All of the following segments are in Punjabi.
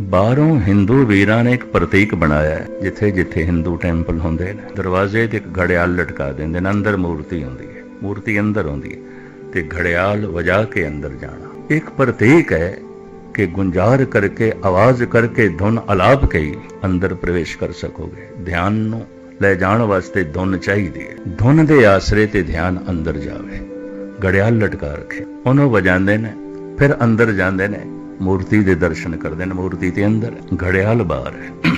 ਬਾਹਰੋਂ ਹਿੰਦੂ ਵੀਰਾਂ ਨੇ ਇੱਕ ਪ੍ਰਤੀਕ ਬਣਾਇਆ ਹੈ, ਜਿੱਥੇ ਜਿੱਥੇ ਹਿੰਦੂ ਟੈਂਪਲ ਹੁੰਦੇ ਨੇ। ਦਰਵਾਜ਼ੇ ਤੇ ਇੱਕ ਘੜਿਆਲ ਲਟਕਾ ਦਿੰਦੇ ਨੇ, ਅੰਦਰ ਮੂਰਤੀ ਹੁੰਦੀ ਹੈ। ਮੂਰਤੀ ਅੰਦਰ ਹੁੰਦੀ ਹੈ ਤੇ ਘੜਿਆਲ ਵਜਾ ਕੇ ਅੰਦਰ ਜਾਣਾ। ਇੱਕ ਪ੍ਰਤੀਕ ਹੈ ਕਿ ਗੁੰਜਾਰ ਕਰਕੇ, ਆਵਾਜ਼ ਕਰਕੇ ਧੁਨ ਅਲਾਪ ਕੇ ਅੰਦਰ ਪ੍ਰਵੇਸ਼ ਕਰ ਸਕੋਗੇ। ਧਿਆਨ ਨੂੰ ਲੈ ਜਾਣ ਵਾਸਤੇ ਧੁਨ ਚਾਹੀਦੀ ਹੈ। ਧੁਨ ਦੇ ਆਸਰੇ ਤੇ ਧਿਆਨ ਅੰਦਰ ਜਾਵੇ। ਗੜਿਆਲ ਲਟਕਾ ਰੱਖੇ। ਉਹਨੂੰ ਵਜਾਉਂਦੇ ਨੇ, ਫਿਰ ਅੰਦਰ ਜਾਂਦੇ ਨੇ। ਮੂਰਤੀ ਦੇ ਦਰਸ਼ਨ ਕਰਦੇ ਨੇ ਮੂਰਤੀ ਦੇ ਅੰਦਰ। ਘੜਿਆਲ ਬਾਹਰ ਹੈ।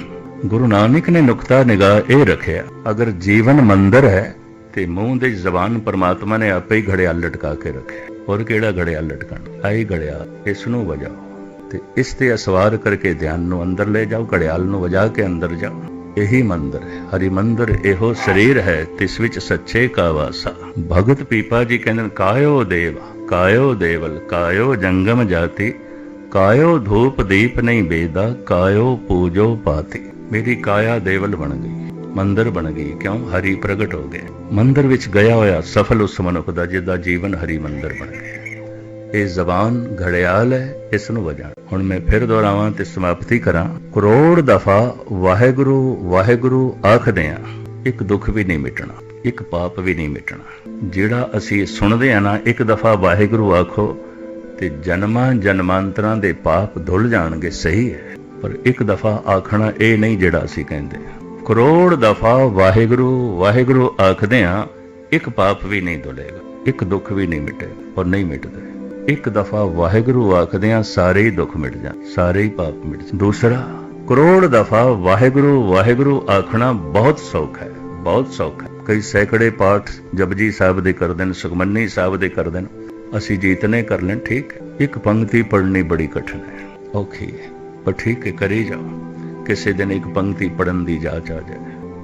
ਗੁਰੂ ਨਾਨਕ ਨੇ ਨੁਕਤਾ ਨਿਗਾਹ ਇਹ ਰੱਖਿਆ, ਅਗਰ ਜੀਵਨ ਮੰਦਰ ਹੈ, ਤੇ ਮੂੰਹ ਦੇ ਜ਼ਬਾਨ ਪਰਮਾਤਮਾ ਨੇ ਆਪੇ ਹੀ ਘੜਿਆਲ ਲਟਕਾ ਕੇ ਰੱਖਿਆ। ਹੋਰ ਕਿਹੜਾ ਘੜਿਆਲ ਲਟਕਣ ਆਈ ਘੜਿਆਲ, ਇਸ ਨੂੰ ਵਜਾਓ। ਤੇ ਇਸ ਤੇ ਅਸਵਾਰ ਕਰਕੇ ਧਿਆਨ ਨੂੰ ਅੰਦਰ ਲੈ ਜਾਓ, ਘੜਿਆਲ ਨੂੰ ਵਜਾ ਕੇ ਅੰਦਰ ਜਾਓ। ਇਹੀ ਮੰਦਰ ਹੈ। ਹਰੀ ਮੰਦਰ ਇਹੋ ਸਰੀਰ ਹੈ, ਤਿਸ ਵਿੱਚ ਸੱਚੇ ਕਾ ਵਾਸਾ। ਭਗਤ ਪੀਪਾ ਜੀ ਕਹਿੰਦੇ ਕਾਇਓ ਦੇਵ, ਕਾਇਓ ਦੇਵਲ, ਕਾਇਓ ਜੰਗਮ ਜਾਤੀ। ਕਾਇਓ ਧੂਪ ਦੀਪ ਨਹੀਂ ਬੇਦਾ, ਕਾਇਓ ਪੂਜੋ ਪਾਤੀ। ਮੇਰੀ ਕਾਇਆ ਦੇਵਲ ਬਣ ਗਈ, ਮੰਦਰ ਬਣ ਗਈ, ਕਿਉਂ? ਹਰੀ ਪ੍ਰਗਟ ਹੋ ਗਏ। ਮੰਦਰ ਵਿੱਚ ਗਿਆ ਹੋਇਆ ਸਫਲ ਉਸ ਮਨੁੱਖ ਦਾ, ਜਿਹਦਾ ਜੀਵਨ ਹਰੀ ਮੰਦਰ ਬਣ ਗਿਆ। ਇਹ ਜ਼ਬਾਨ ਘੜਿਆਲ ਹੈ, ਇਸ ਨੂੰ ਵਜਾਣ ਹੁਣ ਮੈਂ ਫਿਰ ਦੁਹਰਾਵਾਂ ਤੇ ਸਮਾਪਤੀ ਕਰਾਂ। ਕਰੋੜ ਦਫਾ ਵਾਹਿਗੁਰੂ ਵਾਹਿਗੁਰੂ ਆਖਦੇ ਆ, ਇੱਕ ਦੁੱਖ ਵੀ ਨਹੀਂ ਮਿਟਣਾ, ਇੱਕ ਪਾਪ ਵੀ ਨਹੀਂ ਮਿਟਣਾ। ਜਿਹੜਾ ਅਸੀਂ ਸੁਣਦੇ ਆ ਨਾ, ਇੱਕ ਦਫਾ ਵਾਹਿਗੁਰੂ ਆਖੋ ਤੇ ਜਨਮਾਂ ਜਨਮਾਂਤਰਾਂ ਦੇ ਪਾਪ ਧੁੱਲ ਜਾਣਗੇ, ਸਹੀ ਹੈ। ਪਰ ਇੱਕ ਦਫਾ ਆਖਣਾ ਇਹ ਨਹੀਂ ਜਿਹੜਾ ਅਸੀਂ ਕਹਿੰਦੇ ਕਰੋੜ ਦਫਾ ਵਾਹਿਗੁਰੂ ਵਾਹਿਗੁਰੂ ਆਖਦੇ ਆ ਇੱਕ ਪਾਪ ਵੀ ਨਹੀਂ ਧੁਲੇਗਾ, ਇੱਕ ਦੁੱਖ ਵੀ ਨਹੀਂ ਮਿਟੇਗਾ, ਔਰ ਨਹੀਂ ਮਿਟਦੇ। ਇੱਕ ਦਫਾ ਵਾਹਿਗੁਰੂ ਆਖਦੇ ਆ ਸਾਰੇ ਹੀ ਦੁੱਖ ਮਿਟ ਜਾਣ, ਸਾਰੇ ਹੀ ਪਾਪ ਮਿਟ ਜਾਣ। ਦੂਸਰਾ, ਕਰੋੜ ਦਫਾ ਵਾਹਿਗੁਰੂ ਵਾਹਿਗੁਰੂ ਆਖਣਾ ਬਹੁਤ ਸੌਖ ਹੈ, ਬਹੁਤ ਸੌਖਾ ਕਈ ਸੈਕੜੇ ਪਾਠ ਜਪਜੀ ਸਾਹਿਬ ਦੇ ਕਰਦੇ ਨੇ, ਸੁਖਮਨੀ ਸਾਹਿਬ ਦੇ ਕਰਦੇ ਨੇ। ਅਸੀਂ ਜੀਤਨੇ ਕਰ ਲੈਣ, ਠੀਕ ਹੈ। ਇੱਕ ਪੰਕਤੀ ਪੜ੍ਹਨੀ ਬੜੀ ਕਠਿਨ ਹੈ। ਔਖੀ ਹੈ, ਪਰ ਠੀਕ ਹੈ, ਕਰੀ ਜਾਓ। ਕਿਸੇ ਦਿਨ ਇੱਕ ਪੰਕਤੀ ਪੜਨ ਦੀ ਜਾਚ ਆ ਜਾਏ।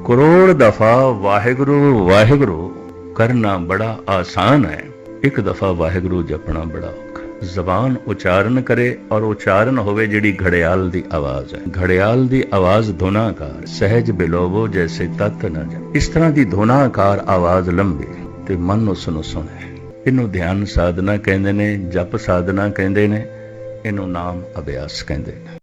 ਕਰੋੜ ਦਫਾ ਵਾਹਿਗੁਰੂ ਵਾਹਿਗੁਰੂ, ਕਰਨਾ ਬੜਾ ਆਸਾਨ ਹੈ। ਇੱਕ ਦਫਾ ਵਾਹਿਗੁਰੂ ਜਪਣਾ ਬੜਾ ਔਖਾ। ਜ਼ਬਾਨ ਉਚਾਰਨ ਕਰੇ ਔਰ ਉਚਾਰਨ ਹੋਵੇ ਜਿਹੜੀ ਘੜਿਆਲ ਦੀ ਆਵਾਜ਼ ਹੈ। ਘੜਿਆਲ ਦੀ ਆਵਾਜ਼ ਧੁਨਾਕਾਰ, ਸਹਿਜ ਬਿਲੋਵੋ ਜੈਸੇ ਤਤ ਨਾ ਜਾ ਇਸ ਤਰ੍ਹਾਂ ਦੀ ਧੁਨਾਕਾਰ ਆਵਾਜ਼ ਲੰਬੀ ਤੇ ਮਨ ਉਸ ਨੂੰ ਸੁਣੇ। ਇਹਨੂੰ ਧਿਆਨ ਸਾਧਨਾ ਕਹਿੰਦੇ ਨੇ ਜਪ ਸਾਧਨਾ ਕਹਿੰਦੇ ਨੇ ਇਹਨੂੰ ਨਾਮ ਅਭਿਆਸ ਕਹਿੰਦੇ ਨੇ।